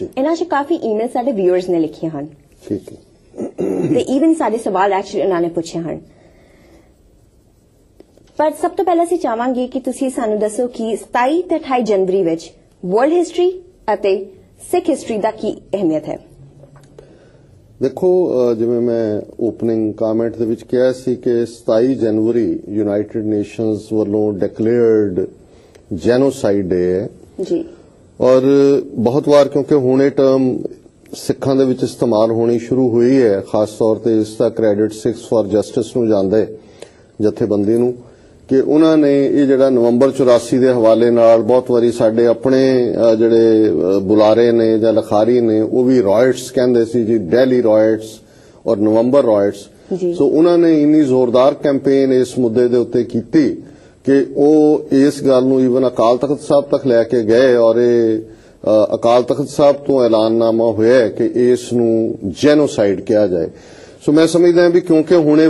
ਜੀ। ਇਹਨਾਂ 'ਚ ਕਾਫੀ ਈਮੇਲ ਸਾਡੇ ਵਿਊਅਰਸ ਨੇ ਲਿਖੀਆਂ ਹਨ। ਠੀਕ ਹੈ। ਤੇ ਇਵਨ ਸਾਡੇ ਸਵਾਲ ਐਕਚੁਅਲੀ ਉਹਨਾਂ ਨੇ ਪੁੱਛੇ ਹਨ। ਪਰ ਸਭ ਤੋਂ ਪਹਿਲਾਂ ਅਸੀਂ ਚਾਹਾਂਗੇ ਕਿ ਤੁਸੀਂ ਸਾਨੂੰ ਦੱਸੋ ਕਿ 27 ਤੇ 28 ਜਨਵਰੀ ਵਿੱਚ ਵਰਲਡ ਹਿਸਟਰੀ ਅਤੇ ਸਿੱਖ ਹਿਸਟਰੀ ਦਾ ਕੀ ਅਹਿਮੀਅਤ ਹੈ? ਦੇਖੋ ਜਿਵੇਂ ਮੈਂ ਓਪਨਿੰਗ ਕਮੈਂਟ ਦੇ ਵਿੱਚ ਕਿਹਾ ਸੀ ਕਿ 27 ਜਨਵਰੀ ਯੂਨਾਈਟਿਡ ਨੇਸ਼ਨਸ ਵੱਲੋਂ ਡਿਕਲੇਅਰਡ ਜੈਨੋਸਾਈਡ ਡੇ ਹੈ। ਜੀ। ਔਰ ਬਹੁਤ ਵਾਰ ਕਿਉਂਕਿ ਹੁਣ ਇਹ ਟਰਮ ਸਿੱਖਾਂ ਦੇ ਵਿੱਚ ਇਸਤੇਮਾਲ ਹੋਣੀ ਸ਼ੁਰੂ ਹੋਈ ਹੈ ਖਾਸ ਤੌਰ ਤੇ ਇਸ ਦਾ ਕ੍ਰੈਡਿਟ 6 ਫਾਰ ਜਸਟਿਸ ਨੂੰ ਜਾਂਦਾ ਹੈ ਜਥੇਬੰਦੀ ਨੂੰ ਕਿ ਉਹਨਾਂ ਨੇ ਇਹ ਜਿਹੜਾ ਨਵੰਬਰ 84 ਦੇ ਹਵਾਲੇ ਨਾਲ ਬਹੁਤ ਵਾਰੀ ਸਾਡੇ ਆਪਣੇ ਜਿਹੜੇ ਬੁਲਾਰੇ ਨੇ ਜਾਂ ਲਖਾਰੀ ਨੇ ਉਹ ਵੀ ਰਾਇਟਸ ਕਹਿੰਦੇ ਸੀ ਜੀ ਦਿੱਲੀ ਰਾਇਟਸ ਔਰ ਨਵੰਬਰ ਰਾਇਟਸ। ਸੋ ਉਹਨਾਂ ਨੇ ਇੰਨੀ ਜ਼ੋਰਦਾਰ ਕੈਂਪੇਨ ਇਸ ਮੁੱਦੇ ਦੇ ਉੱਤੇ ਕੀਤੀ ਕਿ ਉਹ ਇਸ ਗੱਲ ਨੂੰ ਈਵਨ ਅਕਾਲ ਤਖਤ ਸਾਹਿਬ ਤੱਕ ਲੈ ਕੇ ਗਏ ਔਰ ਇਹ ਅਕਾਲ ਤਖਤ ਸਾਹਿਬ ਤੋਂ ਐਲਾਨਨਾਮਾ ਹੋਇਆ ਹੈ ਕਿ ਇਸ ਨੂੰ ਜੈਨੋਸਾਈਡ ਕਿਹਾ ਜਾਏ। ਸੋ ਮੈਂ ਸਮਝਦਾ ਹਾਂ ਵੀ ਕਿਉਂਕਿ ਹੁਣ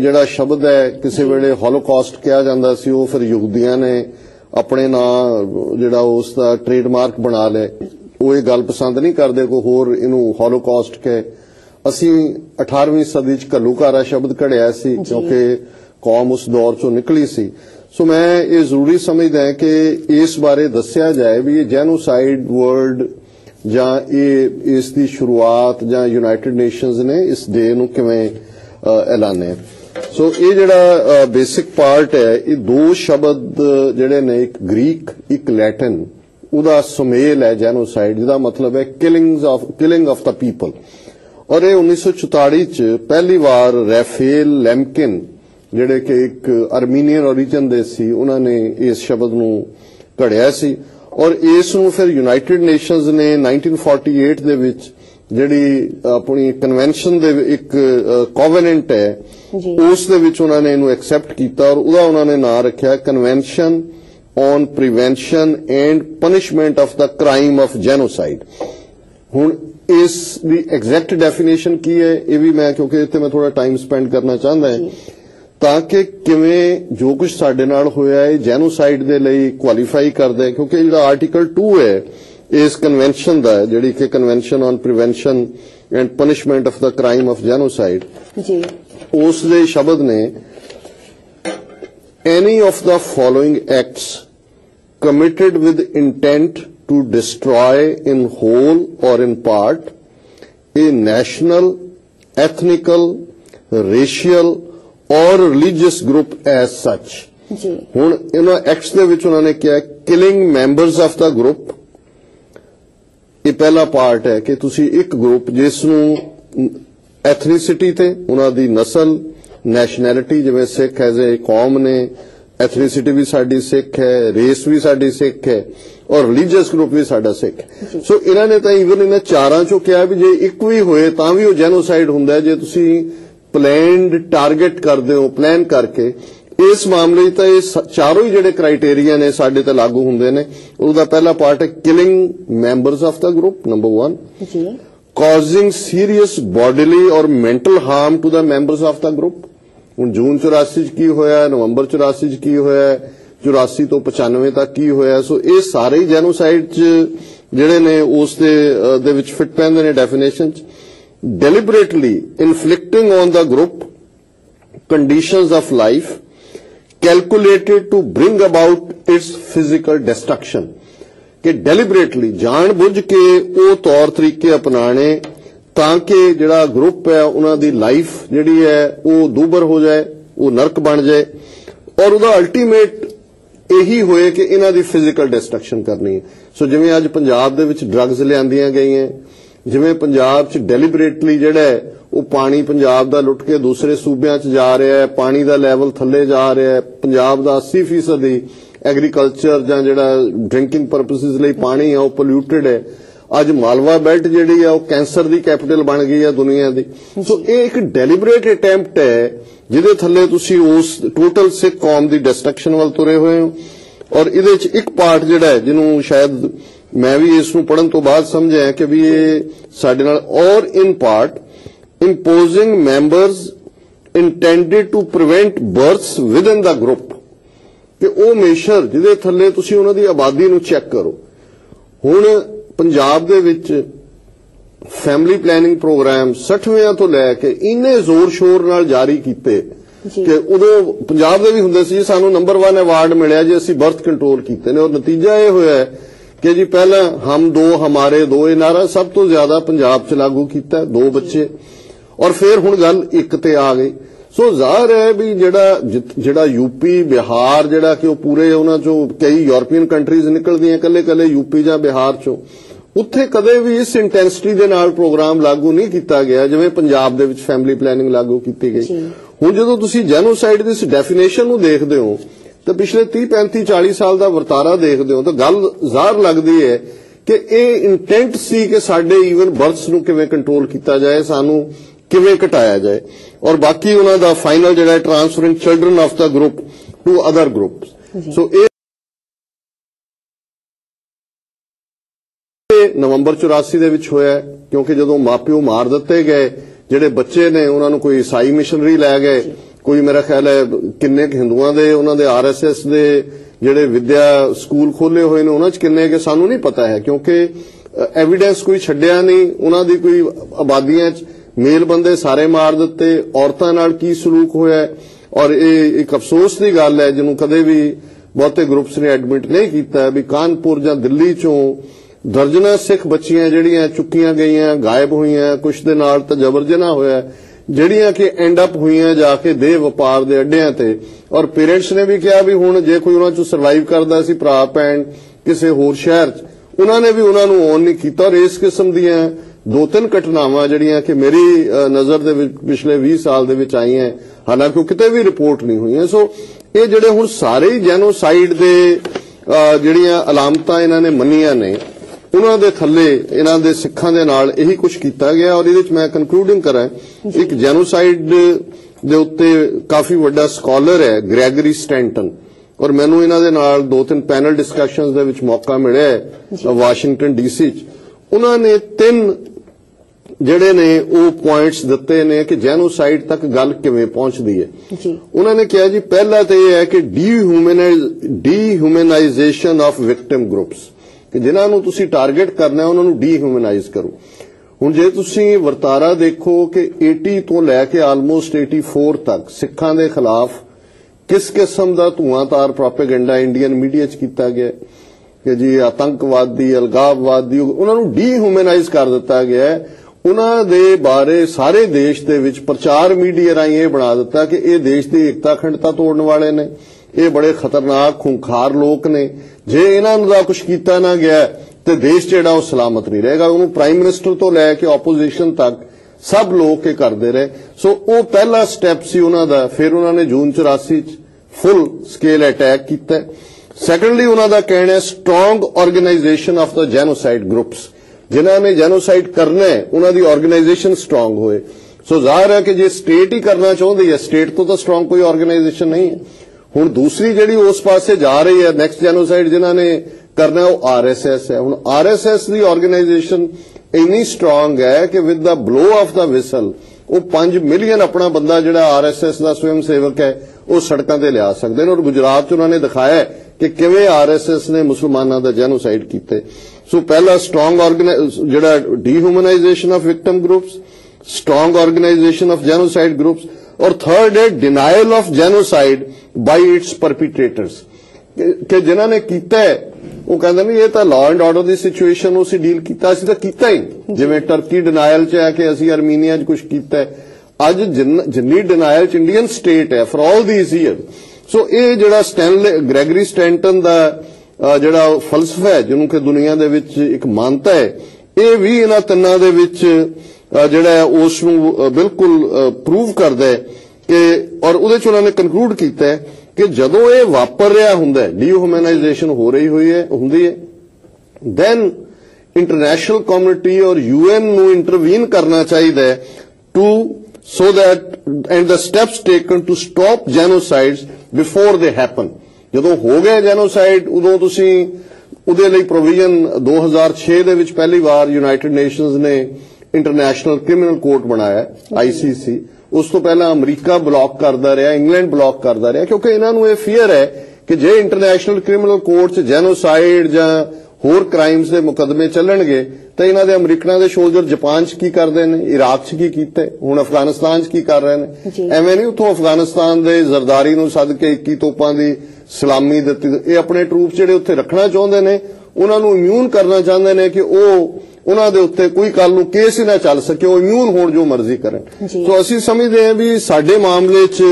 ਜਿਹੜਾ ਸ਼ਬਦ ਹੈ ਕਿਸੇ ਵੇਲੇ ਹੋਲੋਕਾਸਟ ਕਿਹਾ ਜਾਂਦਾ ਸੀ ਉਹ ਫਿਰ ਯਹੂਦੀਆਂ ਨੇ ਆਪਣੇ ਨਾਂ ਜਿਹੜਾ ਉਸ ਦਾ ਟ੍ਰੇਡਮਾਰਕ ਬਣਾ ਲਿਆ। ਉਹ ਇਹ ਗੱਲ ਪਸੰਦ ਨਹੀਂ ਕਰਦੇ ਕੋਈ ਹੋਰ ਇਹਨੂੰ ਹੋਲੋਕਾਸਟ ਕਹੇ। ਅਸੀਂ 18ਵੀਂ ਸਦੀ ਚ ਘੱਲੂਘਾਰਾ ਸ਼ਬਦ ਕਢਿਆ ਸੀ ਕਿਉਂਕਿ ਕੌਮ ਉਸ ਦੌਰ ਚੋਂ ਨਿਕਲੀ ਸੀ। ਸੋ ਮੈਂ ਇਹ ਜ਼ਰੂਰੀ ਸਮਝਦਾ ਕਿ ਇਸ ਬਾਰੇ ਦੱਸਿਆ ਜਾਏ ਵੀ ਇਹ ਜੈਨੋਸਾਈਡ ਵਰਲਡ ਜਾਂ ਇਹ ਇਸ ਦੀ ਸ਼ੁਰੂਆਤ ਜਾਂ ਯੂਨਾਈਟਿਡ ਨੇਸ਼ਨਸ ਨੇ ਇਸ ਡੇ ਨੂੰ ਕਿਵੇਂ ਐਲਾਨਿਆ ਸੋ ਇਹ ਜਿਹੜਾ ਬੇਸਿਕ ਪਾਰਟ ਹੈ ਇਹ ਦੋ ਸ਼ਬਦ ਜਿਹੜੇ ਨੇ ਇੱਕ ਗ੍ਰੀਕ ਇੱਕ ਲੈਟਿਨ ਉਹਦਾ ਸੁਮੇਲ ਹੈ ਜੈਨੋਸਾਈਡ ਜਿਹਦਾ ਮਤਲਬ ਹੈ killings of killing of the people ਔਰ ਇਹ 1944 ਚ ਪਹਿਲੀ ਵਾਰ ਰੈਫੇਲ ਲੈਮਕਿਨ ਜਿਹੜੇ ਕਿ ਇੱਕ ਅਰਮੀਨੀਅਨ origin ਦੇ ਸੀ ਉਹਨਾਂ ਨੇ ਇਸ ਸ਼ਬਦ ਨੂੰ ਘੜਿਆ ਸੀ। ਔਰ ਇਸ ਨੂੰ ਫਿਰ ਯੂਨਾਈਟਿਡ ਨੇਸ਼ਨਸ ਨੇ 1948 ਦੇ ਵਿੱਚ ਜਿਹੜੀ ਆਪਣੀ ਕਨਵੈਨਸ਼ਨ ਦੇ ਇੱਕ ਕੋਵੈਨੈਂਟ ਹੈ। ਉਸ ਦੇ ਵਿੱਚ ਉਹਨਾਂ ਨੇ ਇਹਨੂੰ ਐਕਸੈਪਟ ਕੀਤਾ ਔਰ ਉਹਦਾ ਉਹਨਾਂ ਨੇ ਨਾਮ ਰੱਖਿਆ convention on prevention and punishment of the crime of genocide ਹੁਣ ਇਸ ਦੀ ਐਗਜ਼ੈਕਟ ਡੈਫੀਨੇਸ਼ਨ ਕੀ ਹੈ ਇਹ ਵੀ ਮੈਂ ਕਿਉਂਕਿ ਇੱਥੇ ਮੈਂ ਥੋੜਾ ਟਾਈਮ ਸਪੈਂਡ ਕਰਨਾ ਚਾਹੁੰਦਾ ਹਾਂ। ਤਾਂ ਕਿ ਕਿਵੇਂ ਜੋ ਕੁਝ ਸਾਡੇ ਨਾਲ ਹੋਇਆ ਹੈ ਜੈਨੋਸਾਈਡ ਦੇ ਲਈ ਕੁਆਲੀਫਾਈ ਕਰਦਾ ਹੈ ਕਿਉਂਕਿ ਜਿਹੜਾ ਆਰਟੀਕਲ 2 ਹੈ ਇਸ ਕਨਵੈਨਸ਼ਨ ਦਾ ਜਿਹੜੀ ਕਿ convention on prevention and punishment of the crime of genocide ਜੀ। ਉਸ ਦੇ ਸ਼ਬਦ ਨੇ any of the following acts committed with intent to destroy in whole or in part a national, ethnical, racial or religious group as such. ਜੀ। ਹੁਣ ਇਹਨਾਂ acts ਦੇ ਵਿੱਚ ਉਹਨਾਂ ਨੇ ਕਿਹਾ killing members of the group ਇਹ ਪਹਿਲਾ ਪਾਰਟ ਹੈ ਕਿ ਤੁਸੀਂ ਇੱਕ ਗਰੁੱਪ ਜਿਸ ਨੂੰ ਐਥਨੀਸਿਟੀ ਤੇ ਉਹਨਾਂ ਦੀ ਨਸਲ ਨੈਸ਼ਨੈਲਿਟੀ ਜਿਵੇਂ ਸਿੱਖ ਐਜ਼ ਏ ਕੌਮ ਨੇ ਐਥਨੀਸਿਟੀ ਵੀ ਸਾਡੀ ਸਿੱਖ ਹੈ ਰੇਸ ਵੀ ਸਾਡੀ ਸਿੱਖ ਹੈ ਔਰ ਰਿਲੀਜੀਅਸ ਗਰੁੱਪ ਵੀ ਸਾਡਾ ਸਿੱਖ ਸੋ ਇਹਨਾਂ ਨੇ ਤਾਂ ਈਵਨ ਇਹਨਾਂ ਚਾਰਾਂ ਚੋਂ ਕਿਹਾ ਵੀ ਜੇ ਇੱਕ ਵੀ ਹੋਏ ਤਾਂ ਵੀ ਉਹ ਜੈਨੋਸਾਈਡ ਹੁੰਦਾ ਜੇ ਤੁਸੀਂ ਪਲੈਨਡ ਟਾਰਗੇਟ ਕਰਦੇ ਹੋ ਪਲਾਨ ਕਰਕੇ ਇਸ ਮਾਮਲੇ 'ਚ ਤਾਂ ਇਹ ਚਾਰੋਂ ਹੀ ਜਿਹੜੇ ਕ੍ਰਾਈਟੇਰੀਆ ਨੇ ਸਾਡੇ ਤੇ ਲਾਗੂ ਹੁੰਦੇ ਨੇ। ਉਹਦਾ ਪਹਿਲਾ ਪਾਰਟ ਹੈ killing members of the group number 1 ਜੀ। causing serious bodily or mental harm to the members of the group ਹੁਣ ਜੂਨ 84 ਚ ਕੀ ਹੋਇਆ ਨਵੰਬਰ 84 ਚ ਕੀ ਹੋਇਆ 84 ਤੋਂ 95 ਤੱਕ ਕੀ ਹੋਇਆ। ਸੋ ਇਹ ਸਾਰੇ ਜੈਨੋਸਾਈਡ ਚ ਜਿਹੜੇ ਨੇ ਉਸ ਦੇ ਵਿੱਚ ਫਿੱਟ ਪੈਂਦੇ ਨੇ ਡੈਫੀਨੇਸ਼ਨ ਚ। Deliberately inflicting on the group conditions of life calculated to bring about its physical destruction. ਕਿ ਡੈਲੀਬਰੇਟਲੀ ਜਾਣ ਬੁੱਝ ਕੇ ਉਹ ਤੌਰ ਤਰੀਕੇ ਅਪਣਾਣੇ ਤਾਂ ਕਿ ਜਿਹੜਾ ਗਰੁੱਪ ਹੈ, ਉਹਨਾਂ ਦੀ ਲਾਈਫ ਜਿਹੜੀ ਹੈ, ਉਹ ਦੂਬਰ ਹੋ ਜਾਏ, ਉਹ ਨਰਕ ਬਣ ਜਾਏ। ਔਰ ਉਹਦਾ ਅਲਟੀਮੇਟ ਇਹੀ ਹੋਏ ਕਿ ਇਹਨਾਂ ਦੀ ਫਿਜ਼ੀਕਲ ਡਿਸਟਰਕਸ਼ਨ ਕਰਨੀ ਹੈ। ਸੋ ਜਿਵੇਂ ਅੱਜ ਪੰਜਾਬ ਦੇ ਵਿੱਚ ਡਰੱਗਸ ਲਿਆਂਦੀਆਂ ਗਈਆਂ ਜਿਵੇਂ ਪੰਜਾਬ 'ਚ ਡੈਲੀਬਰੇਟਲੀ ਜਿਹੜਾ ਹੈ, ਉਹ ਪਾਣੀ ਪੰਜਾਬ ਦਾ ਲੁੱਟ ਕੇ ਦੂਸਰੇ ਸੂਬਿਆਂ 'ਚ ਜਾ ਰਿਹਾ ਹੈ, ਪਾਣੀ ਦਾ ਲੈਵਲ ਥੱਲੇ ਜਾ ਰਿਹਾ ਹੈ, ਪੰਜਾਬ ਦਾ 80% ਦੀ ਐਗਰੀਕਲਚਰ ਜਾਂ ਜਿਹੜਾ ਡਰਿੰਕਿੰਗ ਪਰਪਸਿਸ ਲਈ ਪਾਣੀ ਆ ਉਹ ਪੋਲਿਊਟਡ ਹੈ। ਅੱਜ ਮਾਲਵਾ ਬੈਲਟ ਜਿਹੜੀ ਆ ਉਹ ਕੈਂਸਰ ਦੀ ਕੈਪੀਟਲ ਬਣ ਗਈ ਆ ਦੁਨੀਆ ਦੀ। ਸੋ ਇਹ ਇੱਕ ਡੈਲੀਬਰੇਟ ਅਟੈਂਪਟ ਹੈ, ਜਿਹਦੇ ਥੱਲੇ ਤੁਸੀਂ ਉਸ ਟੋਟਲ ਸਿੱਖ ਕੌਮ ਦੀ ਡਿਸਟਰਕਸ਼ਨ ਵੱਲ ਤੁਰੇ ਹੋਏ ਹੋ। ਔਰ ਇਹਦੇ ਚ ਇੱਕ ਪਾਰਟ ਜਿਹੜਾ ਹੈ, ਜਿਹਨੂੰ ਸ਼ਾਇਦ ਮੈਂ ਵੀ ਇਸ ਨੂੰ ਪੜਨ ਤੋਂ ਬਾਅਦ ਸਮਝਿਆ ਕਿ ਵੀ ਇਹ ਸਾਡੇ ਨਾਲ ਔਰ in part imposing members intended to prevent births within the group. ਕਿ ਉਹ ਮੇਸ਼ਰ ਜਿਹਦੇ ਥੱਲੇ ਤੁਸੀਂ ਉਹਨਾਂ ਦੀ ਆਬਾਦੀ ਨੂੰ ਚੈੱਕ ਕਰੋ। ਹੁਣ ਪੰਜਾਬ ਦੇ ਵਿੱਚ ਫੈਮਿਲੀ ਪਲੈਨਿੰਗ ਪ੍ਰੋਗਰਾਮ 60ਵਿਆਂ ਤੋਂ ਲੈ ਕੇ ਇੰਨੇ ਜ਼ੋਰ ਸ਼ੋਰ ਨਾਲ ਜਾਰੀ ਕੀਤੇ। ਕਿ ਉਦੋਂ ਪੰਜਾਬ ਦੇ ਵੀ ਹੁੰਦੇ ਸੀ ਸਾਨੂੰ ਨੰਬਰ 1 ਅਵਾਰਡ ਮਿਲਿਆ ਜੀ ਅਸੀਂ ਬਰਥ ਕੰਟਰੋਲ ਕੀਤੇ ਨੇ। ਔਰ ਨਤੀਜਾ ਇਹ ਹੋਇਆ ਹੈ ਕਿ ਜੀ ਪਹਿਲਾਂ ਹਮ ਦੋ ਹਮਾਰੇ ਦੋ ਇਹ ਨਾਰਾ ਸਭ ਤੋਂ ਜ਼ਿਆਦਾ ਪੰਜਾਬ 'ਚ ਲਾਗੂ ਕੀਤਾ ਦੋ ਬੱਚੇ। ਔਰ ਫਿਰ ਹੁਣ ਗੱਲ ਇੱਕ ਤੇ ਆ ਗਈ। ਸੋ ਜ਼ਾਹਰ ਹੈ ਵੀ ਜਿਹੜਾ ਜਿਹੜਾ ਯੂਪੀ ਬਿਹਾਰ ਜਿਹੜਾ ਕਿ ਉਹ ਪੂਰੇ ਉਹਨਾਂ ਚੋਂ ਕਈ ਯੂਰਪੀਅਨ ਕੰਟਰੀਜ਼ ਨਿਕਲਦੀਆਂ ਕੱਲੇ ਕੱਲੇ ਯੂਪੀ ਜਾਂ ਬਿਹਾਰ ਚੋਂ ਉੱਥੇ ਕਦੇ ਵੀ ਇਸ ਇੰਟੈਂਸਿਟੀ ਦੇ ਨਾਲ ਪ੍ਰੋਗਰਾਮ ਲਾਗੂ ਨਹੀਂ ਕੀਤਾ ਗਿਆ ਜਿਵੇਂ ਪੰਜਾਬ ਦੇ ਵਿੱਚ ਫੈਮਿਲੀ ਪਲੈਨਿੰਗ ਲਾਗੂ ਕੀਤੀ ਗਈ। ਹੁਣ ਜਦੋਂ ਤੁਸੀਂ ਜੈਨੋਸਾਈਡ ਦੀ ਇਸ ਡੈਫੀਨੇਸ਼ਨ ਨੂੰ ਦੇਖਦੇ ਹੋ ਤਾਂ ਪਿਛਲੇ 30 35 40 ਸਾਲ ਦਾ ਵਰਤਾਰਾ ਦੇਖਦੇ ਹੋ ਤਾਂ ਗੱਲ ਜ਼ਾਹਰ ਲੱਗਦੀ ਹੈ ਕਿ ਇਹ ਇੰਟੈਂਟ ਸੀ ਕਿ ਸਾਡੇ ਈਵਨ ਬਰਥਸ ਨੂੰ ਕਿਵੇਂ ਕੰਟਰੋਲ ਕੀਤਾ ਜਾਏ ਸਾਨੂੰ ਕਿਵੇਂ ਘਟਾਇਆ ਜਾਏ। ਔਰ ਬਾਕੀ ਉਹਨਾਂ ਦਾ ਫਾਈਨਲ ਜਿਹੜਾ transferring children of the group to other group so ਇਹ ਨਵੰਬਰ 84 ਦੇ ਵਿੱਚ ਹੋਇਆ ਕਿਉਂਕਿ ਜਦੋਂ ਮਾਪਿਓ ਮਾਰ ਦਿੱਤੇ ਗਏ ਜਿਹੜੇ ਬੱਚੇ ਨੇ ਉਹਨਾਂ ਨੂੰ ਕੋਈ ਈਸਾਈ ਮਿਸ਼ਨਰੀ ਲੈ ਗਏ ਕੋਈ ਮੇਰਾ ਖਿਆਲ ਹੈ ਕਿੰਨੇ ਕੁ ਹਿੰਦੂਆਂ ਦੇ, ਉਹਨਾਂ ਦੇ ਆਰਐਸਐਸ ਦੇ ਜਿਹੜੇ ਵਿਦਿਆ ਸਕੂਲ ਖੋਲੇ ਹੋਏ ਨੇ, ਉਹਨਾਂ 'ਚ ਕਿੰਨੇ ਕਿ ਸਾਨੂੰ ਨਹੀਂ ਪਤਾ ਹੈ, ਕਿਉਂਕਿ ਐਵੀਡੈਂਸ ਕੋਈ ਛੱਡਿਆ ਨਹੀਂ, ਉਹਨਾਂ ਦੀ ਕੋਈ ਆਬਾਦੀਆਂ 'ਚ ਮੇਲ ਬੰਦੇ ਸਾਰੇ ਮਾਰ ਦਿੱਤੇ, ਔਰਤਾਂ ਨਾਲ ਕੀ ਸਲੂਕ ਹੋਇਆ ਔਰ ਇਹ ਇੱਕ ਅਫਸੋਸ ਦੀ ਗੱਲ ਹੈ, ਜਿਹਨੂੰ ਕਦੇ ਵੀ ਬਹੁਤੇ ਗਰੁੱਪਸ ਨੇ ਐਡਮਿਟ ਨਹੀਂ ਕੀਤਾ ਵੀ ਕਾਨਪੁਰ ਜਾਂ ਦਿੱਲੀ ਚੋਂ ਦਰਜਨਾਂ ਸਿੱਖ ਬੱਚੀਆਂ ਜਿਹੜੀਆਂ ਚੁੱਕੀਆਂ ਗਈਆਂ, ਗਾਇਬ ਹੋਈਆਂ ਕੁਝ ਦੇ ਨਾਲ ਤਾਂ ਜਬਰ ਜਨਾਹ ਹੋਇਆ ਜਿਹੜੀਆਂ ਕਿ ਐਂਡ ਅਪ ਹੋਈਆਂ ਜਾ ਕੇ ਦੇਹ ਵਪਾਰ ਦੇ ਅੱਡਿਆਂ ਤੇ। ਔਰ ਪੇਰੈਂਟਸ ਨੇ ਵੀ ਕਿਹਾ ਵੀ ਹੁਣ ਜੇ ਕੋਈ ਉਹਨਾਂ ਚੋਂ ਸਰਵਾਈਵ ਕਰਦਾ ਸੀ ਭਰਾ, ਭੈਣ ਕਿਸੇ ਹੋਰ ਸ਼ਹਿਰ 'ਚ, ਉਹਨਾਂ ਨੇ ਵੀ ਉਹਨਾਂ ਨੂੰ ਔਨ ਨਹੀਂ ਕੀਤਾ। ਔਰ ਇਸ ਕਿਸਮ ਦੀਆਂ ਦੋ ਤਿੰਨ ਘਟਨਾਵਾਂ ਜਿਹੜੀਆਂ ਕਿ ਮੇਰੀ ਨਜ਼ਰ ਦੇ ਵਿੱਚ ਪਿਛਲੇ 20 ਸਾਲ ਦੇ ਵਿੱਚ ਆਈਆਂ, ਹਾਲਾਂਕਿ ਕਿਤੇ ਵੀ ਰਿਪੋਰਟ ਨਹੀਂ ਹੋਈਆਂ। ਸੋ ਇਹ ਜਿਹੜੇ ਹੁਣ ਸਾਰੇ ਜੈਨੋਸਾਈਡ ਦੇ ਜਿਹੜੀਆਂ ਅਲਾਮਤਾਂ ਇਹਨਾਂ ਨੇ ਮੰਨੀਆਂ ਨੇ ਉਹਨਾਂ ਦੇ ਥੱਲੇ ਇਹਨਾਂ ਦੇ ਸਿੱਖਾਂ ਦੇ ਨਾਲ ਇਹੀ ਕੁਝ ਕੀਤਾ ਗਿਆ ਔਰ ਇਹਦੇ ਵਿੱਚ ਮੈਂ ਕਨਕਲੂਡਿੰਗ ਕਰਾਂ ਇੱਕ ਜੈਨੋਸਾਈਡ ਦੇ ਉੱਤੇ ਕਾਫੀ ਵੱਡਾ ਸਕਾਲਰ ਹੈ ਗ੍ਰੈਗਰੀ ਸਟੈਂਟਨ ਔਰ ਮੈਨੂੰ ਇਹਨਾਂ ਦੇ ਨਾਲ ਦੋ ਤਿੰਨ ਪੈਨਲ ਡਿਸਕਸ਼ਨਸ ਦੇ ਵਿੱਚ ਮੌਕਾ ਮਿਲਿਆ ਹੈ ਵਾਸ਼ਿੰਗਟਨ ਡੀਸੀ ਚ। ਉਹਨਾਂ ਨੇ ਤਿੰਨ ਜਿਹੜੇ ਨੇ ਉਹ ਪੁਆਇੰਟਸ ਦਿੱਤੇ ਨੇ ਕਿ ਜੈਨੋਸਾਈਡ ਤੱਕ ਗੱਲ ਕਿਵੇਂ ਪਹੁੰਚਦੀ ਹੈ। ਜੀ। ਉਹਨਾਂ ਨੇ ਕਿਹਾ ਜੀ ਪਹਿਲਾ ਤੇ ਇਹ ਹੈ ਕਿ ਡੀਹਿਊਮਨਾਈਜੇਸ਼ਨ ਆਫ ਵਿਕਟਿਮ ਗਰੁੱਪਸ ਕਿ ਜਿਨ੍ਹਾਂ ਨੂੰ ਤੁਸੀਂ ਟਾਰਗੇਟ ਕਰਨਾ ਹੈ, ਉਹਨਾਂ ਨੂੰ ਡੀਹਿਊਮਨਾਈਜ਼ ਕਰੋ। ਹੁਣ ਜੇ ਤੁਸੀਂ ਵਰਤਾਰਾ ਦੇਖੋ ਕਿ 80 ਤੋਂ ਲੈ ਕੇ ਆਲਮੋਸਟ 84 ਤੱਕ ਸਿੱਖਾਂ ਦੇ ਖਿਲਾਫ ਕਿਸ ਕਿਸਮ ਦਾ ਧੂਆਂਤਾਰ ਪ੍ਰੋਪੇਗੈਂਡਾ ਇੰਡੀਅਨ ਮੀਡੀਆ 'ਚ ਕੀਤਾ ਗਿਆ ਕਿ ਜੀ ਆਤੰਕਵਾਦੀ, ਅਲਗਾਵਵਾਦੀ, ਉਹਨਾਂ ਨੂੰ ਡੀਹਿਊਮਨਾਈਜ਼ ਕਰ ਦਿੱਤਾ ਗਿਆ ਹੈ। ਉਹਨਾਂ ਦੇ ਬਾਰੇ ਸਾਰੇ ਦੇਸ਼ ਦੇ ਵਿੱਚ ਪ੍ਰਚਾਰ ਮੀਡੀਆ ਰਾਹੀਂ ਇਹ ਬਣਾ ਦਿੱਤਾ ਕਿ ਇਹ ਦੇਸ਼ ਦੀ ਏਕਤਾ ਅਖੰਡਤਾ ਤੋੜਨ ਵਾਲੇ ਨੇ, ਇਹ ਬੜੇ ਖਤਰਨਾਕ, ਖੁੰਖਾਰ ਲੋਕ ਨੇ। ਜੇ ਇਹਨਾਂ ਨੂੰ ਦਾ ਕੁਝ ਕੀਤਾ ਨਾ ਗਿਆ ਤੇ ਦੇਸ਼ ਜਿਹੜਾ ਉਹ ਸਲਾਮਤ ਨਹੀਂ ਰਹੇਗਾ। ਉਹਨੂੰ ਪ੍ਰਾਈਮ ਮਿਨਿਸਟਰ ਤੋਂ ਲੈ ਕੇ ਆਪੋਜੀਸ਼ਨ ਤੱਕ ਸਭ ਲੋਕ ਇਹ ਕਰਦੇ ਰਹੇ। ਸੋ ਉਹ ਪਹਿਲਾ ਸਟੈਪ ਸੀ ਉਹਨਾਂ ਦਾ। ਫਿਰ ਉਹਨਾਂ ਨੇ ਜੂਨ 84 ਚ ਫੁੱਲ ਸਕੇਲ ਅਟੈਕ ਕੀਤਾ। ਸੈਕੰਡਲੀ ਉਹਨਾਂ ਦਾ ਕਹਿਣਾ ਹੈ strong organisation of the genocide groups ਜਿਨ੍ਹਾਂ ਨੇ ਜੈਨੋਸਾਈਡ ਕਰਨਾ ਹੈ, ਉਹਨਾਂ ਦੀ ਆਰਗੇਨਾਈਜੇਸ਼ਨ ਸਟਰੋਂਗ ਹੋਏ। ਸੋ ਜ਼ਾਹਰ ਹੈ ਕਿ ਜੇ ਸਟੇਟ ਹੀ ਕਰਨਾ ਚਾਹੁੰਦੀ ਹੈ ਸਟੇਟ ਤੋਂ ਤਾਂ ਸਟਰੋਂਗ ਕੋਈ ਆਰਗੇਨਾਈਜੇਸ਼ਨ ਨਹੀਂ ਹੈ। ਹੁਣ ਦੂਸਰੀ ਜਿਹੜੀ ਉਸ ਪਾਸੇ ਜਾ ਰਹੀ ਹੈ ਨੈਕਸਟ ਜੈਨੋਸਾਈਡ ਜਿਨ੍ਹਾਂ ਨੇ ਕਰਨਾ ਹੈ, ਉਹ ਆਰਐਸਐਸ ਹੈ। ਹੁਣ ਆਰਐਸਐਸ ਦੀ ਆਰਗੇਨਾਈਜੇਸ਼ਨ ਇੰਨੀ ਸਟਰੋਂਗ ਹੈ ਕਿ with the blow of the whistle ਉਹ 5 ਮਿਲੀਅਨ ਆਪਣਾ ਬੰਦਾ ਜਿਹੜਾ ਆਰਐਸਐਸ ਦਾ ਸਵੈਮ ਸੇਵਕ ਹੈ, ਉਹ ਸੜਕਾਂ ਤੇ ਲਿਆ ਸਕਦੇ ਨੇ। ਔਰ ਗੁਜਰਾਤ 'ਚ ਉਹਨਾਂ ਨੇ ਦਿਖਾਇਆ ਕਿ ਕਿਵੇਂ ਆਰਐਸਐਸ ਨੇ ਮੁਸਲਮਾਨਾਂ ਦਾ ਜੈਨੋਸਾਈਡ ਕੀਤੇ। ਸੋ ਪਹਿਲਾ ਸਟਰੋਂਗ ਜਿਹੜਾ dehumanisation of victim groups strong organization of genocide groups और थर्ड है denial of genocide by its perpetrators ਕਿ ਜਿਨ੍ਹਾਂ ਨੇ ਕੀਤਾ ਉਹ ਕਹਿੰਦੇ ਨੇ ਇਹ ਤਾਂ ਲਾਅ ਐਂਡ ਆਰਡਰ ਦੀ ਸਿਚੁਏਸ਼ਨ ਨੂੰ ਸੀ ਡੀਲ ਕੀਤਾ, ਅਸੀਂ ਤਾਂ ਕੀਤਾ ਹੀ। ਜਿਵੇਂ ਟਰਕੀ ਡਿਨਾਈਲ ਚ ਆ ਕੇ ਅਸੀਂ ਆਰਮੀਨੀਆ 'ਚ ਕੁਝ ਕੀਤਾ ਅੱਜ ਜਿੰਨੀ ਡਿਨਾਈਲ ਚ ਇੰਡੀਅਨ ਸਟੇਟ ਹੈ for all these year so ਇਹ ਜਿਹੜਾ ਸਟੈਨਲੇ ਗ੍ਰੈਗਰੀ ਸਟੈਂਟਨ ਦਾ ਜਿਹੜਾ ਫਲਸਫਾ ਹੈ, ਜਿਹਨੂੰ ਕਿ ਦੁਨੀਆ ਦੇ ਵਿੱਚ ਇੱਕ ਮਾਨਤਾ ਹੈ, ਇਹ ਵੀ ਇਹਨਾਂ ਤਿੰਨਾਂ ਦੇ ਵਿੱਚ ਜਿਹੜਾ ਉਸ ਨੂੰ ਬਿਲਕੁਲ ਪ੍ਰੂਵ ਕਰਦਾ ਹੈ ਕਿ, ਔਰ ਉਹਦੇ ਚ ਉਹਨਾਂ ਨੇ ਕਨਕਲੂਡ ਕੀਤਾ ਹੈ ਕਿ ਜਦੋਂ ਇਹ ਵਾਪਰ ਰਿਹਾ ਹੁੰਦਾ ਹੈ ਡੀਹਿਊਮਨਾਈਜੇਸ਼ਨ ਹੋ ਰਹੀ ਹੋਈ ਹੈ, ਹੁੰਦੀ ਹੈ ਦੈਨ ਇੰਟਰਨੈਸ਼ਨਲ ਕਮਿਊਨਿਟੀ ਔਰ ਯੂਐਨ ਨੂੰ ਇੰਟਰਵੀਨ ਕਰਨਾ ਚਾਹੀਦਾ ਹੈ to so that, and the steps taken to stop genocides before they happen. ਜਦੋਂ ਹੋ ਗਏ ਜੈਨੋਸਾਈਡ ਉਦੋਂ ਤੁਸੀਂ, ਉਹਦੇ ਲਈ ਪ੍ਰੋਵੀਜ਼ਨ 2006 ਦੇ ਵਿੱਚ ਪਹਿਲੀ ਵਾਰ ਯੂਨਾਈਟਿਡ ਨੇਸ਼ਨਸ ਨੇ ਇੰਟਰਨੈਸ਼ਨਲ ਕ੍ਰਿਮੀਨਲ ਕੋਰਟ ਬਣਾਇਆ ਆਈਸੀਸੀ ਉਸ ਤੋਂ ਪਹਿਲਾਂ ਅਮਰੀਕਾ ਬਲੌਕ ਕਰਦਾ ਰਿਹਾ ਇੰਗਲੈਂਡ ਬਲੌਕ ਕਰਦਾ ਰਿਹਾ ਕਿਉਂਕਿ ਇਹਨਾਂ ਨੂੰ ਇਹ ਫੀਅਰ ਹੈ ਕਿ ਜੇ ਇੰਟਰਨੈਸ਼ਨਲ ਕ੍ਰਿਮੀਨਲ ਕੋਰਟ 'ਚ ਜੈਨੋਸਾਈਡ ਜਾਂ ਹੋਰ ਕ੍ਰਾਈਮਸ ਦੇ ਮੁਕੱਦਮੇ ਚੱਲਣਗੇ ਤਾਂ ਇਹਨਾਂ ਦੇ ਅਮਰੀਕਨਾਂ ਦੇ ਸ਼ੋਲਜਰ ਜਾਪਾਨ 'ਚ ਕੀ ਕਰਦੇ ਨੇ ਇਰਾਕ 'ਚ ਕੀ ਕੀਤਾ ਹੈ, ਹੁਣ ਅਫਗਾਨਿਸਤਾਨ 'ਚ ਕੀ ਕਰ ਰਹੇ ਨੇ। ਐਵੇਂ ਨਹੀਂ ਉੱਥੋਂ ਅਫਗਾਨਿਸਤਾਨ ਦੇ ਜ਼ਰਦਾਰੀ ਨੂੰ ਸੱਦ ਕੇ 21 ਤੋਪਾਂ ਦੀ ਸਲਾਮੀ ਦਿੱਤੀ ਇਹ ਆਪਣੇ ਟਰੂਪ ਜਿਹੜੇ ਉੱਥੇ ਰੱਖਣਾ ਚਾਹੁੰਦੇ ਨੇ ਉਹਨਾਂ ਨੂੰ ਇਮਿਊਨ ਕਰਨਾ ਚਾਹੁੰਦੇ ਨੇ ਕਿ ਉਹ ਉਹਨਾਂ ਦੇ ਉੱਤੇ ਕੋਈ ਕੱਲ ਨੂੰ ਕੇਸ ਹੀ ਨਾ ਚੱਲ ਸਕੇ ਉਹ ਇਮਿਊਨ ਹੋਣ ਜੋ ਮਰਜ਼ੀ ਕਰਨ। ਸੋ ਅਸੀਂ ਸਮਝਦੇ ਹਾਂ ਵੀ ਸਾਡੇ ਮਾਮਲੇ 'ਚ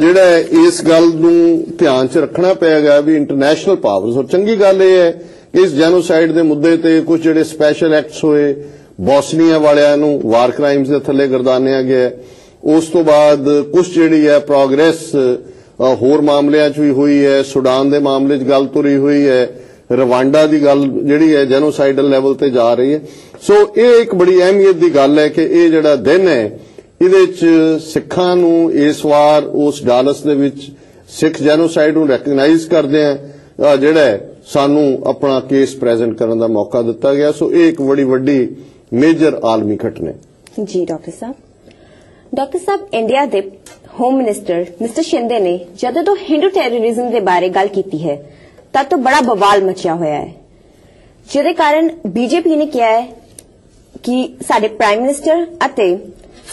ਜਿਹੜਾ ਇਸ ਗੱਲ ਨੂੰ ਧਿਆਨ 'ਚ ਰੱਖਣਾ ਪਏਗਾ ਵੀ ਇੰਟਰਨੈਸ਼ਨਲ ਪਾਵਰਸ ਔਰ ਚੰਗੀ ਗੱਲ ਇਹ ਹੈ ਕਿ ਇਸ ਜੈਨੋਸਾਈਡ ਦੇ ਮੁੱਦੇ ਤੇ ਕੁਝ ਜਿਹੜੇ ਸਪੈਸ਼ਲ ਐਕਟਸ ਹੋਏ ਬੋਸਨੀਆ ਵਾਲਿਆਂ ਨੂੰ ਵਾਰ ਕ੍ਰਾਈਮਸ ਦੇ ਥੱਲੇ ਗਰਦਾਨਿਆ ਗਿਆ। ਉਸ ਤੋਂ ਬਾਅਦ ਕੁਝ ਜਿਹੜੀ ਹੈ ਪ੍ਰੋਗਰੈਸ ਹੋਰ ਮਾਮਲਿਆਂ 'ਚ ਵੀ ਹੋਈ ਹੈ ਸੁਡਾਨ ਦੇ ਮਾਮਲੇ 'ਚ ਗੱਲ ਤੁਰੀ ਹੋਈ ਹੈ ਰਵਾਂਡਾ ਦੀ ਗੱਲ ਜਿਹੜੀ ਹੈ ਜੈਨੋਸਾਈਡਲ ਲੈਵਲ ਤੇ ਜਾ ਰਹੀ ਹੈ। ਸੋ ਇਹ ਇੱਕ ਬੜੀ ਅਹਿਮੀਅਤ ਦੀ ਗੱਲ ਹੈ ਕਿ ਇਹ ਜਿਹੜਾ ਦਿਨ ਹੈ, ਇਹਦੇ 'ਚ ਸਿੱਖਾਂ ਨੂੰ ਇਸ ਵਾਰ ਉਸ ਡਾਲਸ ਦੇ ਵਿੱਚ ਸਿੱਖ ਜੈਨੋਸਾਈਡ ਨੂੰ ਰੈਕਗਨਾਈਜ਼ ਕਰਦੇ ਆ ਜਿਹੜਾ ਸਾਨੂੰ ਆਪਣਾ ਕੇਸ ਪ੍ਰੈਜ਼ੈਂਟ ਕਰਨ ਦਾ ਮੌਕਾ ਦਿੱਤਾ ਗਿਆ। ਸੋ ਇਹ ਇੱਕ ਬੜੀ ਵੱਡੀ ਮੇਜਰ ਆਲਮੀ ਘਟਨਾ ਹੈ। ਜੀ, doctor Sahib. Doctor Sahib, India ਦੇ ਹੋਮ ਮਿਨਿਸਟਰ ਮਿਸਟਰ ਸ਼ਿੰਦੇ ਨੇ ਜਦੋਂ ਤੋਂ ਹਿੰਦੂ ਟੈਰਰਿਜ਼ਮ ਦੇ ਬਾਰੇ ਗੱਲ ਕੀਤੀ ਹੈ ਤਦ ਤੋਂ ਬੜਾ ਬਵਾਲ ਮਚਿਆ ਹੋਇਆ ਹੈ। ਜਿਹਦੇ ਕਾਰਨ ਬੀਜੇਪੀ ਨੇ ਕਿਹਾ ਹੈ ਕਿ ਸਾਡੇ ਪ੍ਰਾਈਮ ਮਿਨਿਸਟਰ ਅਤੇ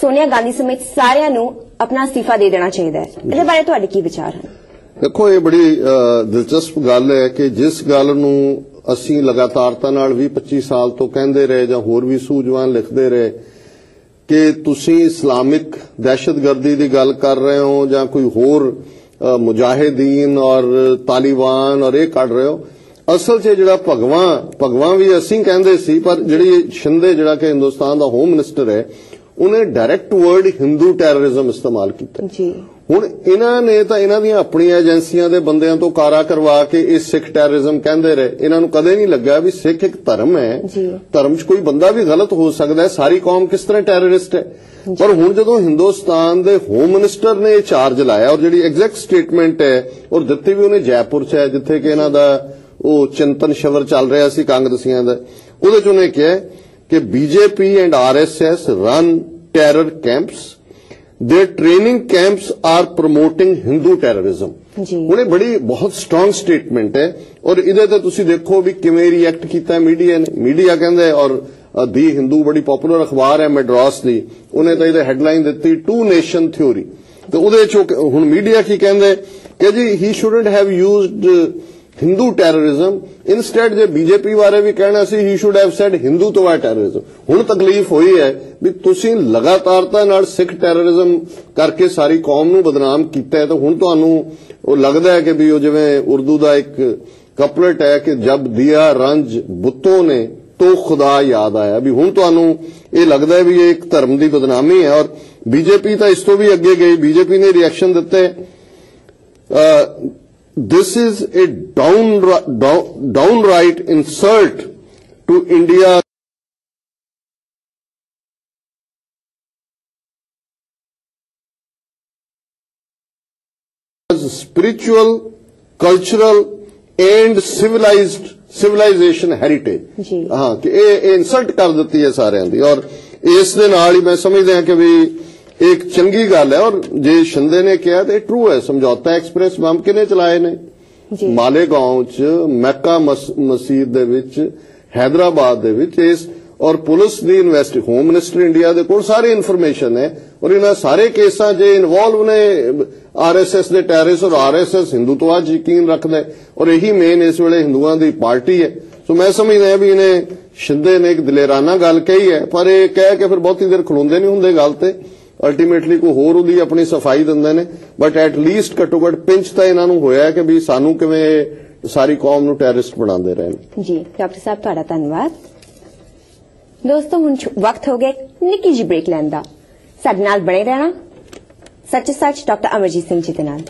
ਸੋਨੀਆ ਗਾਂਧੀ ਸਮੇਤ ਸਾਰਿਆਂ ਨੂੰ ਆਪਣਾ ਅਸਤੀਫਾ ਦੇ ਦੇਣਾ ਚਾਹੀਦਾ ਹੈ। ਇਹਦੇ ਬਾਰੇ ਤੁਹਾਡੇ ਕੀ ਵਿਚਾਰ ਹਨ? ਦੇਖੋ, ਇਹ ਬੜੀ ਦਿਲਚਸਪ ਗੱਲ ਹੈ ਕਿ ਜਿਸ ਗੱਲ ਨੂੰ ਅਸੀਂ ਲਗਾਤਾਰਤਾ ਨਾਲ 20-25 ਸਾਲ ਤੋਂ ਕਹਿੰਦੇ ਰਹੇ ਜਾਂ ਹੋਰ ਵੀ ਸੂਝਵਾਨ ਲਿਖਦੇ ਰਹੇ ਕਿ ਤੁਸੀਂ ਇਸਲਾਮਿਕ ਦਹਿਸ਼ਤਗਰਦੀ ਦੀ ਗੱਲ ਕਰ ਰਹੇ ਹੋ ਜਾਂ ਕੋਈ ਹੋਰ ਮੁਜਾਹਿਦੀਨ ਔਰ ਤਾਲਿਬਾਨ ਔਰ ਇਹ ਕੱਢ ਰਹੇ ਹੋ। ਅਸਲ 'ਚ ਜਿਹੜਾ ਭਗਵਾਂ ਭਗਵਾਂ ਵੀ ਅਸੀਂ ਕਹਿੰਦੇ ਸੀ, ਪਰ ਜਿਹੜੀ ਸ਼ਿੰਦੇ ਜਿਹੜਾ ਕਿ ਹਿੰਦੁਸਤਾਨ ਦਾ ਹੋਮ ਮਿਨਿਸਟਰ ਹੈ, ਉਹਨੇ ਡਾਇਰੈਕਟ ਵਰਡ ਹਿੰਦੂ ਟੈਰਰਿਜ਼ਮ ਇਸਤੇਮਾਲ ਕੀਤਾ। ਜੀ। ਹੁਣ ਇਹਨਾਂ ਨੇ ਤਾਂ ਇਹਨਾਂ ਦੀਆਂ ਆਪਣੀਆਂ ਏਜੰਸੀਆਂ ਦੇ ਬੰਦਿਆਂ ਤੋਂ ਕਾਰਾ ਕਰਵਾ ਕੇ ਇਹ ਸਿੱਖ ਟੈਰਰਿਜ਼ਮ ਕਹਿੰਦੇ ਰਹੇ। ਇਹਨਾਂ ਨੂੰ ਕਦੇ ਨਹੀਂ ਲੱਗਾ ਵੀ ਸਿੱਖ ਇੱਕ ਧਰਮ ਹੈ। ਧਰਮ 'ਚ ਕੋਈ ਬੰਦਾ ਵੀ ਗਲਤ ਹੋ ਸਕਦਾ ਹੈ। ਸਾਰੀ ਕੌਮ ਕਿਸ ਤਰ੍ਹਾਂ ਟੈਰਰਿਸਟ ਹੈ? ਪਰ ਹੁਣ ਜਦੋਂ ਹਿੰਦੁਸਤਾਨ ਦੇ ਹੋਮ ਮਿਨਿਸਟਰ ਨੇ ਇਹ ਚਾਰਜ ਲਾਇਆ ਔਰ ਜਿਹੜੀ ਐਗਜ਼ੈਕਟ ਸਟੇਟਮੈਂਟ ਹੈ ਔਰ ਦਿੱਤੀ ਵੀ ਉਹਨੇ ਜੈਪੁਰ 'ਚ ਹੈ ਜਿੱਥੇ ਕਿ ਇਹਨਾਂ ਦਾ ਉਹ ਚਿੰਤਨ ਸ਼ਿਵਰ ਚੱਲ ਰਿਹਾ ਸੀ ਕਾਂਗਰਸੀਆਂ ਦਾ। ਉਹਦੇ 'ਚ ਉਹਨੇ ਕਿਹਾ ਕਿ BJP and RSS run terror camps their training camps are promoting hindu terrorism. ਜੀ। ਉਹਨੇ ਬੜੀ ਬਹੁਤ ਸਟਰੋਂਗ ਸਟੇਟਮੈਂਟ ਹੈ ਔਰ ਇਹਦੇ ਤੇ ਤੁਸੀਂ ਦੇਖੋ ਵੀ ਕਿਵੇਂ ਰਿਐਕਟ ਕੀਤਾ ਮੀਡੀਆ ਨੇ ਮੀਡੀਆ ਕਹਿੰਦੇ ਔਰ ਦੀ ਹਿੰਦੂ ਬੜੀ ਪਪੂਲਰ ਅਖਬਾਰ ਹੈ ਮੈਡਰਾਸ ਦੀ ਉਹਨੇ ਤਾਂ ਇਹਦੇ ਹੈਡਲਾਈਨ ਦਿੱਤੀ ਟੂ ਨੇਸ਼ਨ ਥਿਉਰੀ ਤੇ ਉਹਦੇ ਚੋਂ ਹੁਣ ਮੀਡੀਆ ਕੀ ਕਹਿੰਦੇ ਕਿ ਜੀ he shouldn't have used Hindu terrorism instead ਜੇ ਬੀਜੇਪੀ ਬਾਰੇ ਵੀ ਕਹਿਣਾ ਸੀ he should have said Hindu ਤੋਂ ਟੈਰਰਿਜ਼ਮ ਹੁਣ ਤਕਲੀਫ ਹੋਈ ਹੈ ਵੀ ਤੁਸੀਂ ਲਗਾਤਾਰਤਾ ਨਾਲ ਸਿੱਖ ਟੈਰਰਿਜ਼ਮ ਕਰਕੇ ਸਾਰੀ ਕੌਮ ਨੂੰ ਬਦਨਾਮ ਕੀਤਾ ਹੈ, ਤਾਂ ਹੁਣ ਤੁਹਾਨੂੰ ਉਹ ਲੱਗਦਾ ਹੈ ਕਿ ਵੀ ਉਹ ਜਿਵੇਂ ਉਰਦੂ ਦਾ ਇੱਕ ਕਪਲਟ ਹੈ ਕਿ ਜਬ ਦਿਆ ਰੰਜ ਬੁੱਤੋਂ ਨੇ, ਤੋ ਖੁਦਾ ਯਾਦ ਆਇਆ। ਵੀ ਹੁਣ ਤੁਹਾਨੂੰ ਇਹ ਲੱਗਦਾ ਹੈ ਵੀ ਇਹ ਇੱਕ ਧਰਮ ਦੀ ਬਦਨਾਮੀ ਹੈ ਔਰ ਬੀਜੇਪੀ ਤਾਂ ਇਸ ਤੋਂ ਵੀ ਅੱਗੇ ਗਈ ਬੀਜੇਪੀ ਨੇ ਰਿਐਕਸ਼ਨ ਦਿੱਤੇ। this is a down, down, downright insult to India. spiritual, cultural and civilized civilization heritage ਜੀ। ਹਾਂ ਕਿ ਇਹ ਇਨਸਲਟ ਕਰ ਦਿੱਤੀ ਹੈ ਸਾਰਿਆਂ ਦੀ ਔਰ ਇਸ ਦੇ ਨਾਲ ਹੀ ਮੈਂ ਸਮਝਦਾ ਹਾਂ ਕਿ ਵੀ ਇਹ ਇੱਕ ਚੰਗੀ ਗੱਲ ਹੈ ਔਰ ਜੇ ਸ਼ਿੰਦੇ ਨੇ ਕਿਹਾ ਤੇ ਟਰੂ ਹੈ ਸਮਝੌਤਾ ਐਕਸਪ੍ਰੈਸ ਬੰਬ ਕਿਨੇ ਚਲਾਏ ਨੇ? ਜੀ। ਮਾਲੇਗਾਉਂ ਚ ਮੈਕਾ ਮਸ- ਮਸਜਿਦ ਦੇ ਵਿੱਚ ਹੈਦਰਾਬਾਦ ਦੇ ਵਿੱਚ ਇਸ ਔਰ ਪੁਲਿਸ ਦੀ ਇਨਵੈਸਟੀ ਹੋਮ ਮਿਨਿਸਟਰ ਇੰਡੀਆ ਦੇ ਕੋਲ ਸਾਰੀ ਇਨਫੋਰਮੇਸ਼ਨ ਹੈ ਔਰ ਇਹਨਾਂ ਸਾਰੇ ਕੇਸਾਂ 'ਚ ਇਨਵੋਲਵ ਨੇ ਆਰਐਸਐਸ ਦੇ ਟੈਰਰਿਸਟ ਔਰ ਆਰਐਸਐਸ ਹਿੰਦੂਤਵਾਦ 'ਚ ਯਕੀਨ ਰੱਖਦਾ ਔਰ ਇਹੀ ਮੇਨ ਇਸ ਵੇਲੇ ਹਿੰਦੂਆਂ ਦੀ ਪਾਰਟੀ ਹੈ। ਸੋ ਮੈਂ ਸਮਝਦਾ ਹਾਂ ਵੀ ਇਹਨੇ ਸ਼ਿੰਦੇ ਨੇ ਇੱਕ ਦਲੇਰਾਨਾ ਗੱਲ ਕਹੀ ਹੈ ਪਰ ਇਹ ਕਹਿ ਕੇ ਫਿਰ ਬਹੁਤੀ ਦੇਰ ਖਲੋਂਦੇ ਨਹੀਂ ਹੁੰਦੇ ਗੱਲ ਤੇ। ਅਲਟੀਮੇਟਲੀ ਕੋਈ ਹੋਰ ਉਹਦੀ ਆਪਣੀ ਸਫ਼ਾਈ ਦਿੰਦੇ ਨੇ ਬਟ ਐਟ ਲੀਸਟ ਘੱਟੋ ਘੱਟ ਪਿੰਚ ਤਾਂ ਇਹਨਾਂ ਨੂੰ ਹੋਇਆ ਕਿ ਵੀ ਸਾਨੂੰ ਕਿਵੇਂ ਸਾਰੀ ਕੌਮ ਨੂੰ ਟੈਰਰਿਸਟ ਬਣਾਉਂਦੇ ਰਹੇ ਨੇ। ਜੀ, ਡਾਕਟਰ ਸਾਹਿਬ, ਤੁਹਾਡਾ ਧੰਨਵਾਦ। ਦੋਸਤੋ, ਹੁਣ ਵਕਤ ਹੋ ਗਿਆ, ਨਿੱਕੀ ਜਿਹੀ ਬ੍ਰੇਕ ਲੈਣ ਦਾ। ਸਾਡੇ ਨਾਲ ਬਣੇ ਰਹਿਣਾ। ਸੱਚ ਸੱਚ ਡਾਕਟਰ ਅਮਰਜੀਤ ਸਿੰਘ ਜੀ ਦੇ ਨਾਲ।